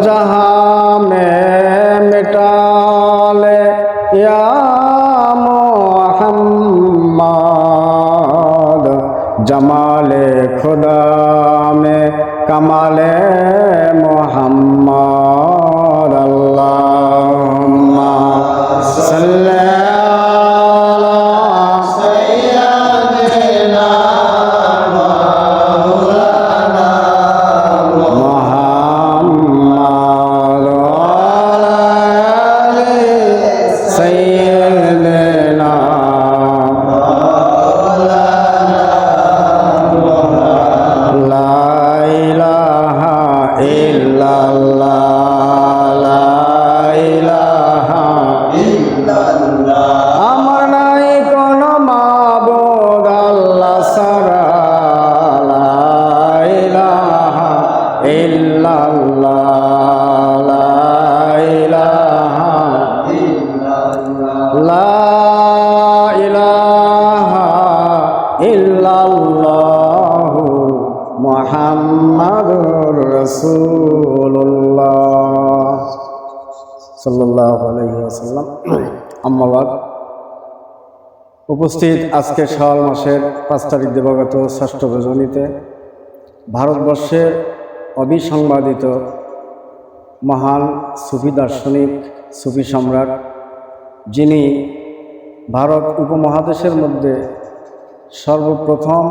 जहाँ में sem ইল্লাল্লাহ মুহাম্মাদুর রাসূলুল্লাহ। সাল্লাল্লাহু আলাইহি ওয়াসাল্লাম। আম্মা বাদ। উপস্থিত আজকে শাওয়াল মাসের পাঁচ তারিখ দিবাগত ষষ্ঠ রজনীতে ভারতবর্ষের অবিসংবাদিত মহান সুফি দার্শনিক, সুফি সম্রাট, যিনি ভারত উপমহাদেশের মধ্যে সর্বপ্রথম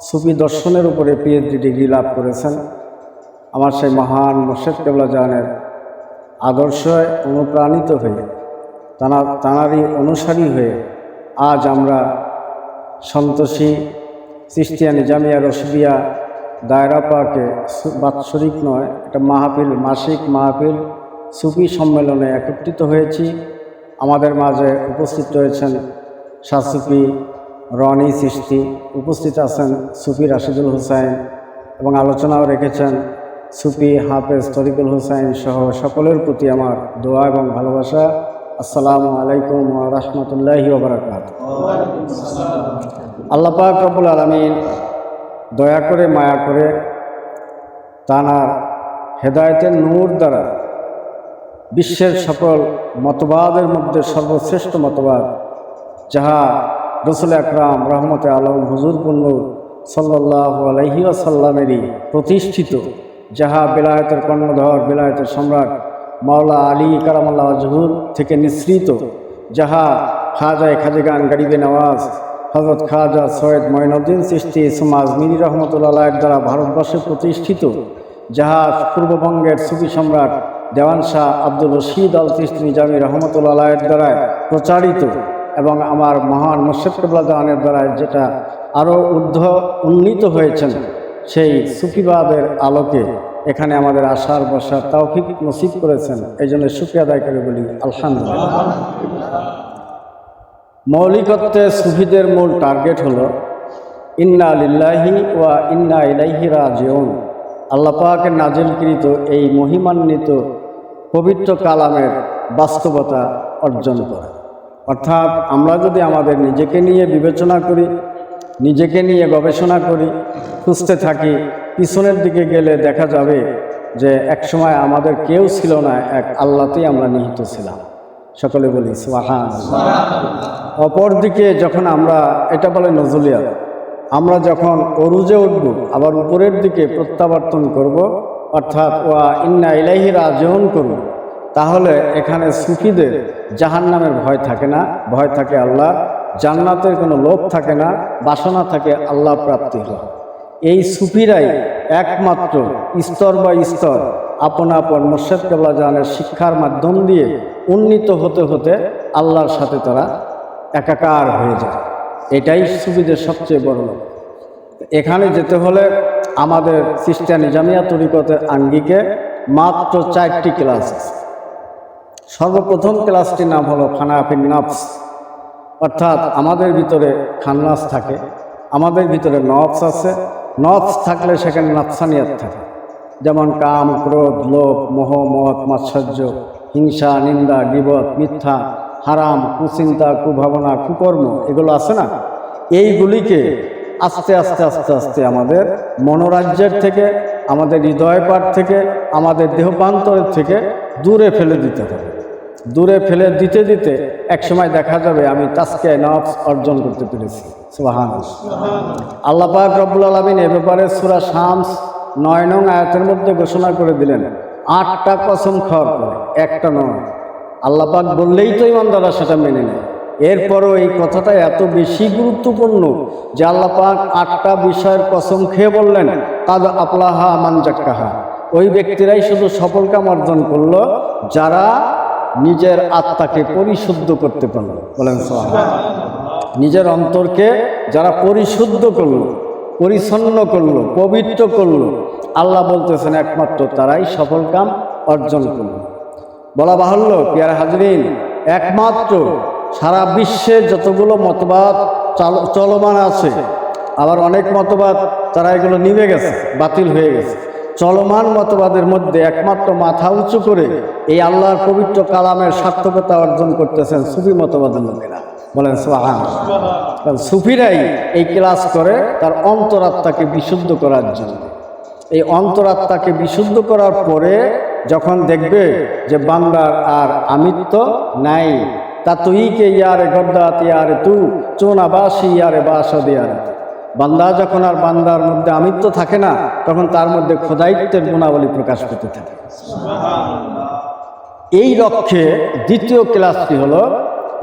সুফি দর্শনের উপরে পিএইচডি ডিগ্রি লাভ করেছেন আমার সেই মহান মোর্শেদ কেবলা জাহানের আদর্শে অনুপ্রাণিত হয়ে তাঁর তাঁরই অনুসারী হয়ে আজ আমরা সন্তোষী সিস্টিয়ানি জামিয়া রশিদিয়া দায়রা পাকে বাৎসরিক নয় এটা মাহফিল, মাসিক মাহফিল, সুফি সম্মেলনে একত্রিত হয়েছি। আমাদের মাঝে উপস্থিত রয়েছেন শাসুফি রনি, সৃষ্টি উপস্থিত আছেন সুফি রাশিদুল হুসাইন এবং আলোচনাও রেখেছেন সুফি হাফেজ তরিকুল হুসাইন সহ সকলের প্রতি আমার দোয়া এবং ভালোবাসা। আসসালামু আলাইকুম রহমতুল্লাহি ওবরাকাত আল্লাহ পাক রব্বুল আলমিন দয়া করে, মায়া করে তানার হেদায়েতের নূর দ্বারা বিশ্বের সকল মতবাদের মধ্যে সর্বশ্রেষ্ঠ মতবাদ, যাহা রসুল আকরাম রহমতে আলম হুজুরপূর্ণ সাল্লাহ আলহি আসাল্লামেরই প্রতিষ্ঠিত, যাহা বেলায়েতের কর্ণধর, বেলায়েতের সম্রাট মাওলা আলী কারামাল্লাহ জহুর থেকে নিঃসৃত, যাহা খাজায় খাজেগান গরিবে নওয়াজ হজরত খাজা সৈয়দ মঈনুদ্দিন সৃষ্টি সুমাজ মিরি রহমতুল্লাহ দ্বারা ভারতবর্ষে প্রতিষ্ঠিত, যাহা পূর্ববঙ্গের সুফি সম্রাট দেওয়ান শাহ আব্দুল রশিদ আল তিস্তি নিজামী রহমতুল্লাহ দ্বারা প্রচারিত। এবং আমার মহান মুর্শিদ কেবলা জাহানের দ্বারা যেটা আরও ঊর্ধ্ব উন্নীত হয়েছেন, সেই সুফিবাদের আলোকে এখানে আমাদের আশার বসার তৌফিক নসিব করেছেন। এই জন্য সুফি আদায় করে বলি, আলহামদুলিল্লাহ। মৌলিকত্বে সুফিদের মূল টার্গেট হলো, ইন্না লিল্লাহি ওয়া ইন্না ইলাইহি রাজিউন। আল্লাহ পাকের নাজিলকৃত এই মহিমান্বিত পবিত্র কালামের বাস্তবতা অর্জন করা অর্থাৎ আমরা যদি আমাদের নিজেকে নিয়ে বিবেচনা করি, নিজেকে নিয়ে গবেষণা করি, খুঁজতে থাকি, পিছনের দিকে গেলে দেখা যাবে যে একসময় আমাদের কেউ ছিল না, এক আল্লাতেই আমরা নিহিত ছিলাম। সকলে বলি সোহান অপরদিকে যখন আমরা, এটা বলে নজলিয়া আমরা যখন অরুজে উঠব, আবার উপরের দিকে প্রত্যাবর্তন করব, অর্থাৎ ওয়া ইন্না ইলাহি রাজন করব তাহলে এখানে সুফিদের জাহান নামের ভয় থাকে না, ভয় থাকে আল্লাহ, জান্নাতের কোনো লোভ থাকে না, বাসনা থাকে আল্লাহ প্রাপ্তি হয় এই সুফিরাই একমাত্র স্তর বা স্তর আপন আপন মোর্শেদ কেবলা জাহানের শিক্ষার মাধ্যম দিয়ে উন্নীত হতে হতে আল্লাহর সাথে তারা একাকার হয়ে যায়। এটাই সুফিদের সবচেয়ে বড় লক্ষ্য। এখানে যেতে হলে আমাদের খ্রিস্টানি জামিয়া তরিকতের আঙ্গিকে মাত্র চারটি ক্লাস আছে। সর্বপ্রথম ক্লাসটির নাম হলো খানাফিন নফস। অর্থাৎ আমাদের ভিতরে খান্নাস থাকে, আমাদের ভিতরে নফস আছে। নফস থাকলে সেখানে নফসানিয়াত থাকে। যেমন কাম, ক্রোধ, লোভ, মোহ, মত, মাৎসর্য, হিংসা, নিন্দা, গিবত, মিথ্যা, হারাম, কুচিন্তা, কুভাবনা, কুকর্ম, এগুলো আছে না? এইগুলিকে আস্তে আস্তে আস্তে আস্তে আমাদের মনোরাজ্যের থেকে, আমাদের হৃদয় পাঠ থেকে, আমাদের দেহপান্তরের থেকে দূরে ফেলে দিতে হবে। দূরে ফেলে দিতে দিতে একসময় দেখা যাবে আমি তাস্কে নফস অর্জন করতে পেরেছি। সুবাহান আল্লাহ পাক রব্বুল আলমিন এ ব্যাপারে সুরা শামস নয় নং আয়াতের মধ্যে ঘোষণা করে দিলেন, আটটা কসম খাওয়ার পরে, একটা নয়। আল্লাহ পাক বললেই তো ইমানদাররা সেটা মেনে নেয়। এরপরও এই কথাটা এত বেশি গুরুত্বপূর্ণ যে আল্লাহ পাক আটটা বিষয়ের কসম খেয়ে বললেন, কাদ আপলাহা মানজাক্কাহা ওই ব্যক্তিরাই শুধু সফল কাম অর্জন করল, যারা নিজের আত্মাকে পরিশুদ্ধ করতে পারল। বলেন নিজের অন্তরকে যারা পরিশুদ্ধ করল, পরিচ্ছন্ন করল, পবিত্র করল, আল্লাহ বলতেছেন একমাত্র তারাই সফল কাম অর্জন করল। বলা বাহুল্য, পিয়ার হাজরিন, একমাত্র সারা বিশ্বের যতগুলো মতবাদ চাল- চলমান আছে, আবার অনেক মতবাদ তারা এগুলো নিভে গেছে, বাতিল হয়ে গেছে। চলমান মতবাদের মধ্যে একমাত্র মাথা উঁচু করে এই আল্লাহর পবিত্র কালামের সার্থকতা অর্জন করতেছেন সুফি মতবাদের লোকেরা। বলেন সোহান কারণ সুফিরাই এই ক্লাস করে তার অন্তরাত্মাকে বিশুদ্ধ করার জন্য। এই অন্তরাত্মাকে বিশুদ্ধ করার পরে যখন দেখবে যে বান্দার আর আমিত্ব নাই, তা তুই কে ইয়ারে গদ্দাত, ইয়ারে তু চোনা বাসি ইয়ারে বাস দিয়ারে বান্দা যখন আর বান্দার মধ্যে আমিত্ব থাকে না, তখন তার মধ্যে খোদাইত্বের গুণাবলী প্রকাশ পেতে থাকে। এই লক্ষ্যে দ্বিতীয় ক্লাসটি হলো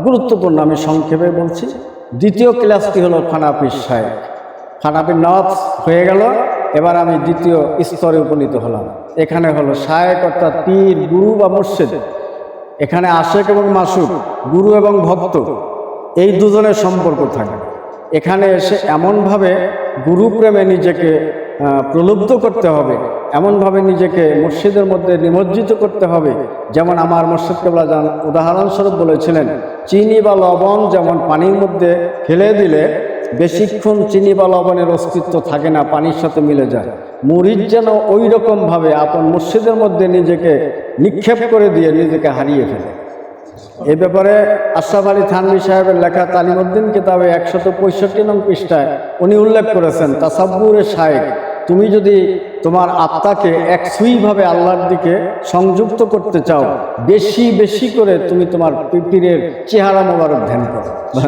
গুরুত্বপূর্ণ, আমি সংক্ষেপে বলছি। দ্বিতীয় ক্লাসটি হলো ফানাফির সাহেব। ফানাফির নথ হয়ে গেল, এবার আমি দ্বিতীয় স্তরে উপনীত হলাম। এখানে হলো শায়েক, অর্থাৎ পীর, গুরু বা মুর্শিদ। এখানে আশেক এবং মাসুক, গুরু এবং ভক্ত, এই দুজনের সম্পর্ক থাকে। এখানে এসে এমনভাবে গুরুপ্রেমে নিজেকে প্রলুব্ধ করতে হবে। এমনভাবে নিজেকে মুর্শিদের মধ্যে নিমজ্জিত করতে হবে। যেমন আমার মুর্শিদ কেবলা যান উদাহরণস্বরূপ বলেছিলেন, চিনি বা লবণ যেমন পানির মধ্যে ফেলে দিলে বেশিক্ষণ চিনি বা লবণের অস্তিত্ব থাকে না, পানির সাথে মিলে যায়। মুরিদ যেন ওই রকমভাবে আপন মুর্শিদের মধ্যে নিজেকে নিক্ষেপ করে দিয়ে নিজেকে হারিয়ে ফেলে। এই ব্যাপারে আশরাফ আলী থানভী সাহেবের লেখা তালিমুদ্দিন কিতাবে একশত পঁয়ষট্টি নং পৃষ্ঠায় উনি উল্লেখ করেছেন, তাসাব্বুরে শায়েক তুমি যদি তোমার আত্মাকে একসুইভাবে আল্লাহর দিকে সংযুক্ত করতে চাও, বেশি বেশি করে তুমি তোমার পীরের চেহারা মোবারক ধ্যান করো।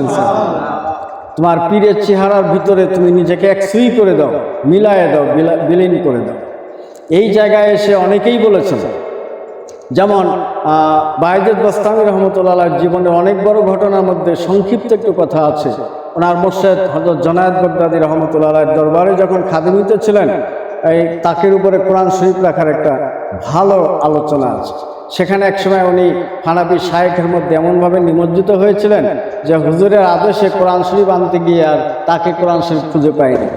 তোমার পীরের চেহারার ভিতরে তুমি নিজেকে একসুই করে দাও, মিলায়ে দাও, বিলা- বিলীন করে দাও। এই জায়গায় এসে অনেকেই বলেছেন যেমন বাইজেদ বস্তামি রহমতুল্লাহ জীবনের অনেক বড় ঘটনার মধ্যে সংক্ষিপ্ত একটু কথা আছে। ওনার মোর্শেদ হজরত জনায়ত বগদাদি রহমতুল্লাহ দরবারে যখন খাদিমিতে ছিলেন, এই তাকের উপরে কোরআন শরীফ রাখার একটা ভালো আলোচনা আছে। সেখানে একসময় উনি হানাবি শায়েখের মধ্যে এমনভাবে নিমজ্জিত হয়েছিলেন যে হুজুরের আদেশে কোরআন শরীফ আনতে গিয়ে আর তাকে কোরআন শরীফ খুঁজে পায়নি,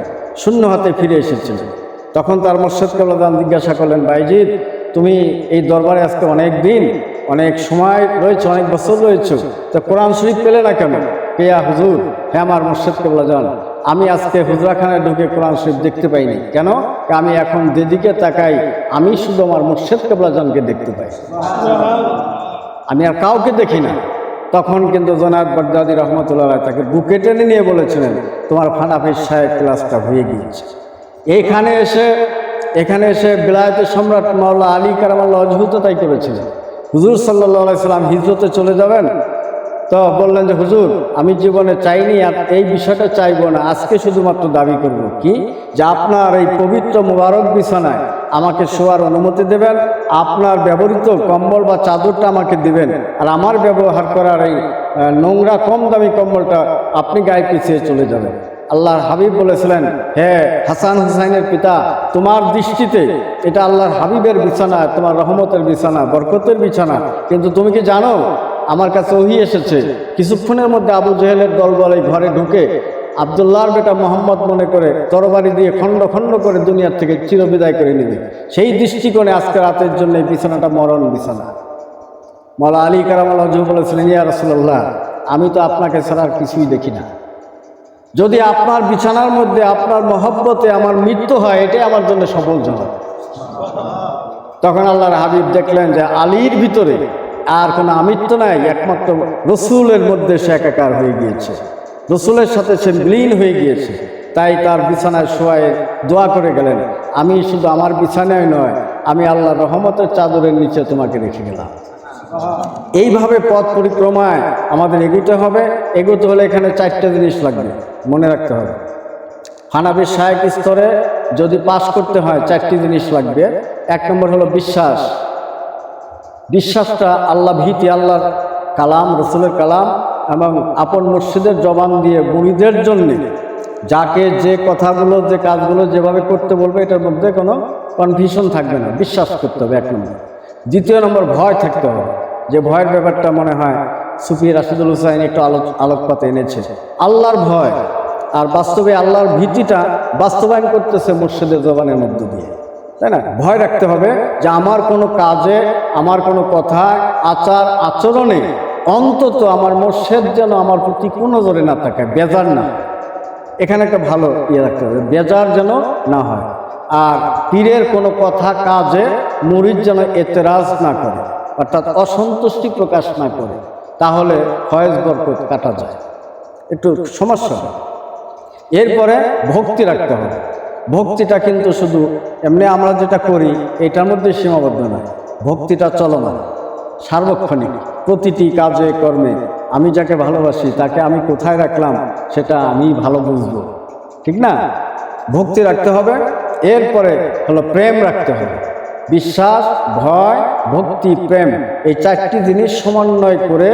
শূন্য হাতে ফিরে এসেছিলেন। তখন তার মোর্শেদ কবলাদান জিজ্ঞাসা করলেন বাইজিৎ তুমি এই দরবারে আজকে অনেক দিন, অনেক সময় রয়েছে, অনেক বছর রয়েছে। তো কোরআন শরীফ পেলে না কেন? পেয়া হুজুর হ্যাঁ আমার মোর্শেদ কেবলা যান আমি আজকে হুজরাখানায় ঢুকে কোরআন শরীফ দেখতে পাইনি। কেন? আমি এখন যেদিকে তাকাই, আমি শুধু আমার মোর্শেদ কেবলা জানকে দেখতে পাই। আমি আর কাউকে দেখি না। তখন কিন্তু জনাব বাগদাদি রহমতুল্লাহ তাকে বুকে টেনে নিয়ে বলেছিলেন, তোমার ফানাফির সাহেব ক্লাসটা হয়ে গিয়েছে। এইখানে এসে এখানে এসে বিলায়তের সম্রাট মাওলা আলী কারামাল্লা অজহুত তাই করেছিলেন হুজুর সাল্লাহ সাল্লাম হিজরতে চলে যাবেন, তো বললেন যে, হুজুর, আমি জীবনে চাইনি আর এই বিষয়টা চাইব না, আজকে শুধুমাত্র দাবি করব। কি? যে আপনার এই পবিত্র মোবারক বিছানায় আমাকে শোয়ার অনুমতি দেবেন, আপনার ব্যবহৃত কম্বল বা চাদরটা আমাকে দিবেন, আর আমার ব্যবহার করার এই নোংরা কম দামি কম্বলটা আপনি গায়ে পিছিয়ে চলে যাবেন। আল্লাহর হাবিব বলেছিলেন হ্যাঁ হাসান হুসাইনের পিতা, তোমার দৃষ্টিতে এটা আল্লাহর হাবিবের বিছানা, তোমার রহমতের বিছানা, বরকতের বিছানা। কিন্তু তুমি কি জানো, আমার কাছে ওহি এসেছে। কিছুক্ষণের মধ্যে আবু জেহেলের দলবল এই ঘরে ঢুকে আবদুল্লাহর বেটা মোহাম্মদ মনে করে তরবারি দিয়ে খণ্ড খণ্ড করে দুনিয়ার থেকে চিরবিদায় করে নেবে। সেই দৃষ্টিকোণে আজকে রাতের জন্য এই বিছানাটা মরণ বিছানা। মালা আলী কারামাল হজু বলেছিলেন, ইয়া রসুল্লাহ আমি তো আপনাকে ছাড়া আর কিছুই দেখি না। যদি আপনার বিছানার মধ্যে আপনার মহব্বতে আমার মৃত্যু হয়, এটাই আমার জন্য সফলজনক তখন আল্লাহর হাবিব দেখলেন যে আলীর ভিতরে আর কোনো আমিত্ব নাই, একমাত্র রসুলের মধ্যে সে একাকার হয়ে গিয়েছে। রসুলের সাথে সে বিলীন হয়ে গিয়েছে। তাই তার বিছানায় শোয়ায় দোয়া করে গেলেন, আমি শুধু আমার বিছানায় নয়, আমি আল্লাহ রহমতের চাদরের নিচে তোমাকে রেখে গেলাম। এইভাবে পথ পরিক্রমায় আমাদের এগোতে হবে। এগোতে হলে এখানে চারটে জিনিস লাগবে। মনে রাখতে হবে। হানাবি সাহেব স্তরে যদি পাশ করতে হয় চারটি জিনিস লাগবে। এক নম্বর হলো বিশ্বাস। বিশ্বাসটা আল্লাহ ভীতি, আল্লাহর কালাম, রসুলের কালাম এবং আপন মসজিদের জবান দিয়ে বুড়িদের জন্যে যাকে যে কথাগুলো, যে কাজগুলো যেভাবে করতে বলবে, এটার মধ্যে কোনো কনফিউশন থাকবে না। বিশ্বাস করতে হবে, এক নম্বর। দ্বিতীয় নম্বর, ভয় থাকতে হবে। যে ভয়ের ব্যাপারটা মনে হয় সুফি রাশিদুল হুসাইন একটু আলোক, আলোকপাতে এনেছে। আল্লাহর ভয়। আর বাস্তবে আল্লাহর ভীতিটা বাস্তবায়ন করতেছে মুর্শিদের জবানের মধ্য দিয়ে। তাই না? ভয় রাখতে হবে যে আমার কোনো কাজে, আমার কোনো কথায়, আচার, আচরণে অন্তত আমার মোর্শেদ যেন আমার প্রতি কোনো জোরে না থাকে, বেজার না। এখানে একটা ভালো ইয়ে রাখতে হবে, বেজার যেন না হয়। আর পীরের কোনো কথা, কাজে, মুরিদ যেন এতেরাজ না করে, অর্থাৎ অসন্তুষ্টি প্রকাশ না করে। তাহলে ফয়েজ বরকত কাটা যায়। একটু সমস্যা। এরপরে ভক্তি রাখতে হবে। ভক্তিটা কিন্তু শুধু এমনি আমরা যেটা করি, এটার মধ্যে সীমাবদ্ধ নয়। ভক্তিটা চলমান, সার্বক্ষণিক, প্রতিটি কাজে কর্মে। আমি যাকে ভালোবাসি, তাকে আমি কোথায় রাখলাম, সেটা আমি ভালো বুঝব। ঠিক না? ভক্তি রাখতে হবে। এরপরে হলো প্রেম রাখতে হবে। বিশ্বাস, ভয়, ভক্তি, প্রেম, এই চারটি জিনিস সমন্বয় করে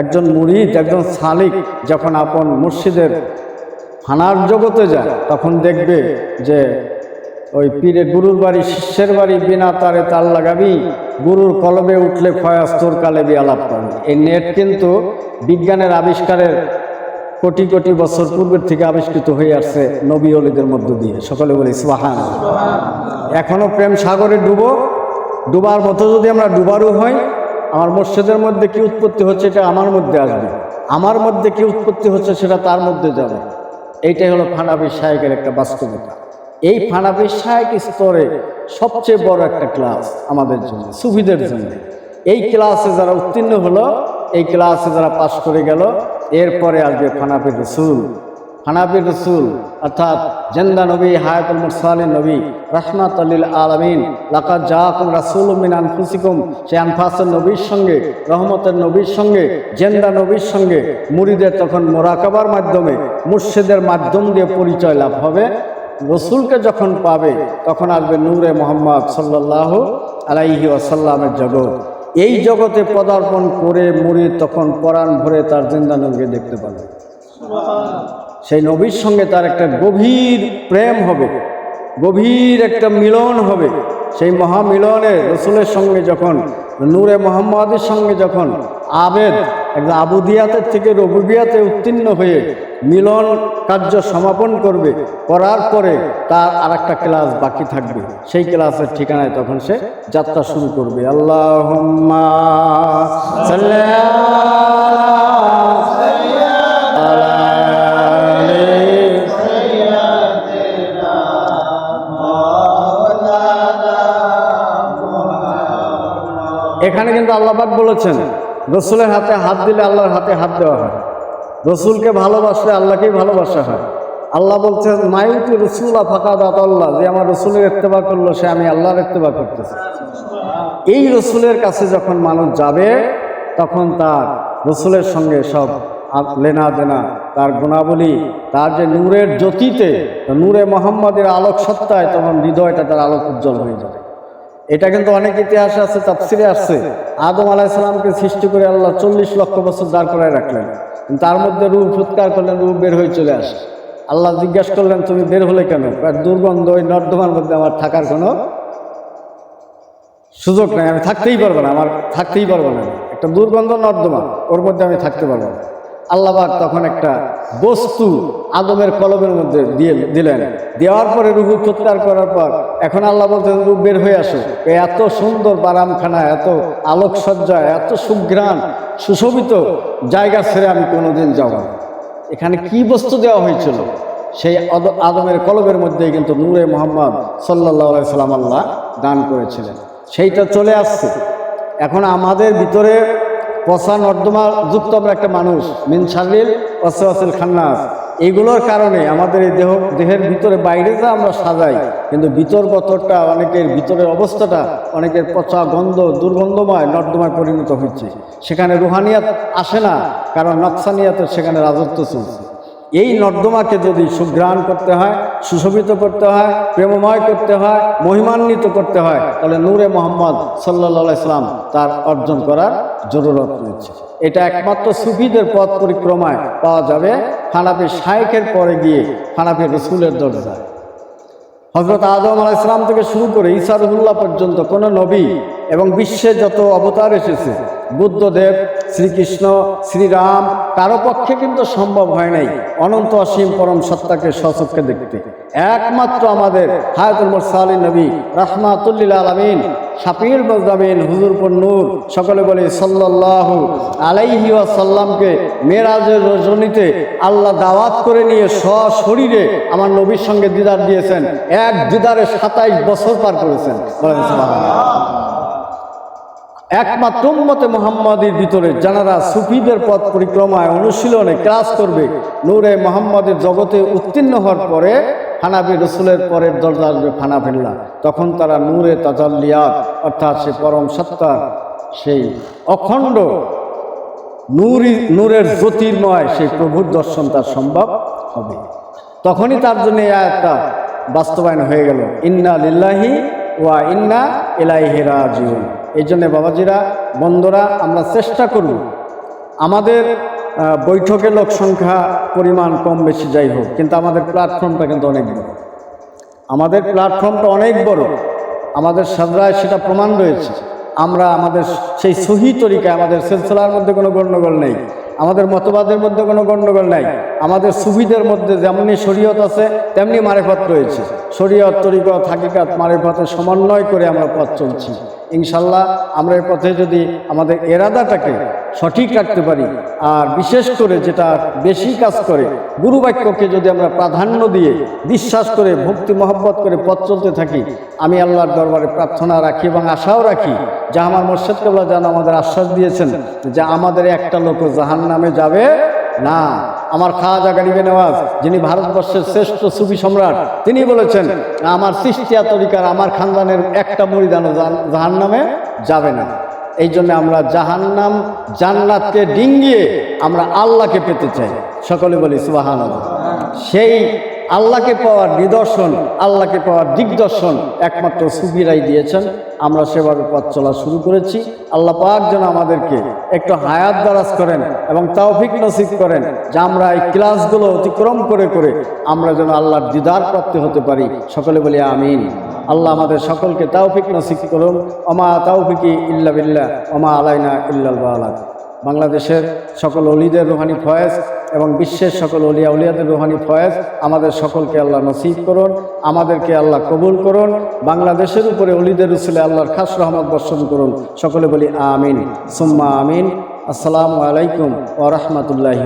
একজন মুরিদ, একজন শালিক যখন আপন মুর্শিদের হানার জগতে যায়, তখন দেখবে যে ওই পীরে গুরুর বাড়ি, শিষ্যের বাড়ি বিনা তারে তাল লাগাবি, গুরুর কলবে উঠলে ফয়াস কালে কালেবি আলাপ পাবি এই নেট কিন্তু বিজ্ঞানের আবিষ্কারের কোটি কোটি বছর পূর্বের থেকে আবিষ্কৃত হয়ে আসছে নবী অলিদের মধ্য দিয়ে। সকলে বলি, সুবাহান। এখনও প্রেম সাগরে ডুবো। ডুবার মতো যদি আমরা ডুবারও হই, আমার মসজিদের মধ্যে কি উৎপত্তি হচ্ছে এটা আমার মধ্যে আসবে। আমার মধ্যে কি উৎপত্তি হচ্ছে সেটা তার মধ্যে যাবে। এইটাই হলো ফানাবি শাহেকের একটা বাস্তবতা। এই ফানাবি শাহেক স্তরে সবচেয়ে বড় একটা ক্লাস আমাদের জন্য সুবিধের জন্য। এই ক্লাসে যারা উত্তীর্ণ হলো, এই ক্লাসে যারা পাশ করে গেল এরপরে আসবে ফানাবি রসুল হানাবি রসুল, অর্থাৎ জেন্দা নবী, হায়াতুল মুরসালিন নবী রহমাত আলিল আলমিন লাকাত জাহাকুম রাসুল মিন আনফুসিকুম সে আনফাসের নবীর সঙ্গে, রহমতের নবীর সঙ্গে, জেন্দা নবীর সঙ্গে মুরিদের তখন মোরাকাবার মাধ্যমে, মুর্শিদের মাধ্যম দিয়ে পরিচয় লাভ হবে। রসুলকে যখন পাবে, তখন আসবে নূরে মোহাম্মদ সাল্লাহ আলাইহি ওয়াসাল্লামের জগৎ। এই জগতে পদার্পণ করে মরে তখন পরাণ ভরে তার জিন্দা নবীকে দেখতে পাবে। সেই নবীর সঙ্গে তার একটা গভীর প্রেম হবে। গভীর একটা মিলন হবে। সেই মহামিলনে রসুলের সঙ্গে যখন, নূরে মোহাম্মদের সঙ্গে যখন আবেদ, একদম আবুদিয়াতের থেকে রবুবিয়াতে উত্তীর্ণ হয়ে মিলন কার্য সমাপন করবে, করার পরে তার আর একটা ক্লাস বাকি থাকবে। সেই ক্লাসের ঠিকানায় তখন সে যাত্রা শুরু করবে। আল্লাহ এখানে কিন্তু আল্লাহবাক বলেছেন, রসুলের হাতে হাত দিলে আল্লাহর হাতে হাত দেওয়া হয়। রসুলকে ভালোবাসলে আল্লাহকেই ভালোবাসা হয়। আল্লাহ বলছেন মায়ুতি রসুল ফাঁকা দাত আল্লাহ যে আমার রসুলের ইত্তেবা করল, সে আমি আল্লাহর ইত্তেবা করতেছি। এই রসুলের কাছে যখন মানুষ যাবে, তখন তার রসুলের সঙ্গে সব লেনা দেনা তার গুণাবলী, তার যে নূরের জ্যোতিতে, নূরে মোহাম্মদের আলোক সত্তায় তখন হৃদয়টা তার আলোক উজ্জ্বল হয়ে যাবে। এটা কিন্তু অনেক ইতিহাসে আছে, তাফসিরে আসছে আদম আলাইসালামকে সৃষ্টি করে আল্লাহ চল্লিশ লক্ষ বছর দাঁড় করায় রাখলেন। তার মধ্যে রূপ ফুৎকার করলেন, রূপ বের হয়ে চলে আসে। আল্লাহ জিজ্ঞাসা করলেন, তুমি বের হলে কেন? দুর্গন্ধ ওই নর্দমার মধ্যে আমার থাকার কোনো সুযোগ নেই। আমি থাকতেই পারব না, আমার থাকতেই পারব না। একটা দুর্গন্ধ নর্দমা, ওর মধ্যে আমি থাকতে পারব না। আল্লাহবাক তখন একটা বস্তু আদমের কলমের মধ্যে দিয়ে দিলেন। দেওয়ার পরে রূপ উৎপার করার পর এখন আল্লাহ বলতেন রূপ বের হয়ে আসো। এত সুন্দর বারামখানা, এত আলোকসজ্জা, এত সুঘ্রাণ, সুশোভিত জায়গা ছেড়ে আমি কোনোদিন যাব এখানে কি বস্তু দেওয়া হয়েছিল? সেই আদ- আদমের কলমের মধ্যেই কিন্তু নূরে মোহাম্মদ সাল্লাহ সাল্লাম আল্লাহ দান করেছিলেন। সেইটা চলে আসছে। এখন আমাদের ভিতরে পচা নর্দমা যুক্ত আমরা একটা মানুষ, মিন শারিল ওয়াসিল খান্নাস। এইগুলোর কারণে আমাদের এই দেহ, দেহের ভিতরে বাইরে যা আমরা সাজাই, কিন্তু ভিতরগতটা অনেকের ভিতরের অবস্থাটা, অনেকের পচা গন্ধ, দুর্গন্ধময়, নর্দমায় পরিণত হচ্ছে। সেখানে রুহানিয়াত আসে না, কারণ নকশানিয়াতের সেখানে রাজত্ব চলছে। এই নর্দমাকে যদি সুগ্রাণ করতে হয়, সুশোভিত করতে হয়, প্রেমময় করতে হয়, মহিমান্বিত করতে হয়, তাহলে নূরে মোহাম্মদ সাল্লা ইসলাম তার অর্জন করার জরুরত রয়েছে। এটা একমাত্র সুফিদের পথ পরিক্রমায় পাওয়া যাবে। ফানাপি শায়েখের পরে গিয়ে ফানাপি রসুলের দরজায়। হজরত আদম আলাহ ইসলাম থেকে শুরু করে ইসারুল্লাহ পর্যন্ত কোনো নবী এবং বিশ্বে যত অবতার এসেছে, বুদ্ধদেব শ্রীকৃষ্ণ, শ্রীরাম, কারও পক্ষে কিন্তু সম্ভব হয় নাই। অনন্ত অসীম পরম সত্তাকে সচক্ষে দেখতে। একমাত্র আমাদের হায়াতুল মোরসালী নবী রহমাতুল্লিল আলমিন শাপির মজামিন হুজুরপুর নূর, সকলে বলে সাল্লাহ আলাইহি সাল্লামকে মেরাজের রজনীতে আল্লাহ দাওয়াত করে নিয়ে সশরীরে আমার নবীর সঙ্গে দিদার দিয়েছেন। এক দিদারে সাতাইশ বছর পার করেছেন। বলেন। একমাত্র উম্মতে মোহাম্মদের ভিতরে যারা সুফিদের পথ পরিক্রমায় অনুশীলনে ক্লাস করবে, নূরে মোহাম্মদের জগতে উত্তীর্ণ হওয়ার পরে ফানাবি রসুলের পরের দরজা আসবে ফানাফিল্লা। তখন তারা নূরে তাজাল্লিয়াত, অর্থাৎ সে পরম সত্তা, সেই অখণ্ড নূরি, নূরের জ্যোতির্ময়, সেই প্রভুর দর্শন তার সম্ভব হবে। তখনই তার জন্য আয়াতটা বাস্তবায়ন হয়ে গেল। ইন্না লিল্লাহি ওয়া ইন্না ইলাইহি রাজিউন। এই জন্য বাবাজিরা, বন্ধুরা, আমরা চেষ্টা করব আমাদের বৈঠকে লোক সংখ্যা পরিমাণ কম বেশি যাই হোক, কিন্তু আমাদের প্ল্যাটফর্মটা কিন্তু অনেক বড়। আমাদের প্ল্যাটফর্মটা অনেক বড়। আমাদের সাজরায় সেটা প্রমাণ রয়েছে। আমরা আমাদের সেই সহি তরিকায় আমাদের সিলসিলার মধ্যে কোনো গণ্ডগোল নেই। আমাদের মতবাদের মধ্যে কোনো গণ্ডগোল নাই। আমাদের সুবিধের মধ্যে যেমনই শরীয়ত আছে, তেমনি মারেফত রয়েছে। শরীয়ত, তরিকত, হাকিকাত, মারেফতের সমন্বয় করে আমরা পথ চলছি। ইনশাল্লাহ আমরা এর পথে যদি আমাদের এরাদাটাকে সঠিক রাখতে পারি, আর বিশেষ করে যেটা বেশি কাজ করে, গুরু বাক্যকে যদি আমরা প্রাধান্য দিয়ে, বিশ্বাস করে, ভক্তি, মহব্বত করে পথ চলতে থাকি, আমি আল্লাহর দরবারে প্রার্থনা রাখি এবং আশাও রাখি, যা আমার মোর্শেদ কেবলা যেন আমাদের আশ্বাস দিয়েছেন যে আমাদের একটা লোক জাহান নামে যাবে না। আমার খাওয়া গাড়িবে নেওয়াজ, যিনি ভারতবর্ষের শ্রেষ্ঠ সুফি সম্রাট, তিনি বলেছেন, আমার সৃষ্টিয়া তরিকার আমার খানদানের একটা মরিদান জাহান নামে যাবে না। এই জন্য আমরা জাহান্নাম জান্নাতকে ডিঙ্গিয়ে আমরা আল্লাহকে পেতে চাই। সকলে বলি সুবাহান সেই আল্লাহকে পাওয়ার নিদর্শন, আল্লাহকে পাওয়ার দিগদর্শন একমাত্র সুবিরাই দিয়েছেন। আমরা সেভাবে পথ চলা শুরু করেছি। আল্লাহ পাক যেন আমাদেরকে একটু হায়াত দারাজ করেন এবং তৌফিক নসিব করেন যে আমরা এই ক্লাসগুলো অতিক্রম করে করে আমরা যেন আল্লাহর দিদার প্রাপ্তি হতে পারি। সকলে বলি আমিন। আল্লাহ আমাদের সকলকে তৌফিক নসিব করুন। অমা তৌফিকি ইল্লা বিল্লাহ অমা আলাইনা বালাক বাংলাদেশের সকল অলিদের রোহানি ফয়েজ এবং বিশ্বের সকল অলিয়া উলিয়াদের রোহানি ফয়েজ, আমাদের সকলকে আল্লাহ নসিব করুন, আমাদেরকে আল্লাহ কবুল করুন, বাংলাদেশের উপরে অলিদের রুসুলে আল্লাহর খাস রহমত বর্ষণ করুন। সকলে বলি আমিন, সুম্মা আমিন। আসসালামু আলাইকুম ও রহমতুল্লাহি